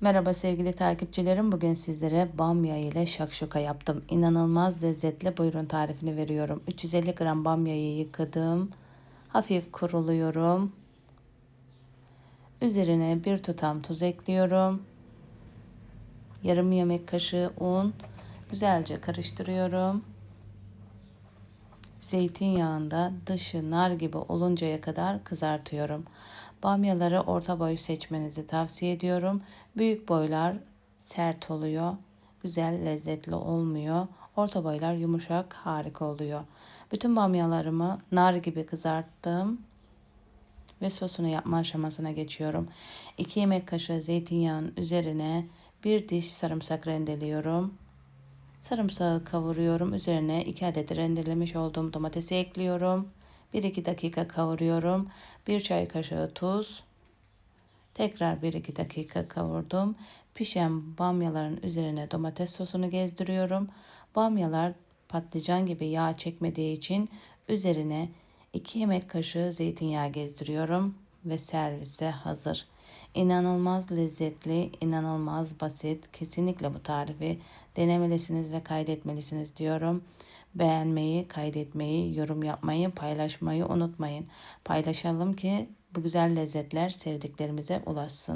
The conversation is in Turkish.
Merhaba sevgili takipçilerim. Bugün sizlere bamya ile şakşuka yaptım. İnanılmaz lezzetli. Buyurun tarifini veriyorum. 350 gram bamyayı yıkadım. Hafif kuruluyorum. Üzerine bir tutam tuz ekliyorum. Yarım yemek kaşığı un. Güzelce karıştırıyorum. Zeytinyağında dışı nar gibi oluncaya kadar kızartıyorum. Bamyaları orta boy seçmenizi tavsiye ediyorum. Büyük boylar sert oluyor. Güzel, lezzetli olmuyor. Orta boylar yumuşak, harika oluyor. Bütün bamyalarımı nar gibi kızarttım ve sosunu yapma aşamasına geçiyorum. 2 yemek kaşığı zeytinyağının üzerine bir diş sarımsak rendeliyorum. Sarımsağı kavuruyorum. Üzerine 2 adet rendelemiş olduğum domatesi ekliyorum. 1-2 dakika kavuruyorum. 1 çay kaşığı tuz. Tekrar 1-2 dakika kavurdum. Pişen bamyaların üzerine domates sosunu gezdiriyorum. Bamyalar patlıcan gibi yağ çekmediği için üzerine 2 yemek kaşığı zeytinyağı gezdiriyorum ve servise hazır. İnanılmaz lezzetli, inanılmaz basit. Kesinlikle bu tarifi denemelisiniz ve kaydetmelisiniz diyorum. Beğenmeyi, kaydetmeyi, yorum yapmayı, paylaşmayı unutmayın. Paylaşalım ki bu güzel lezzetler sevdiklerimize ulaşsın.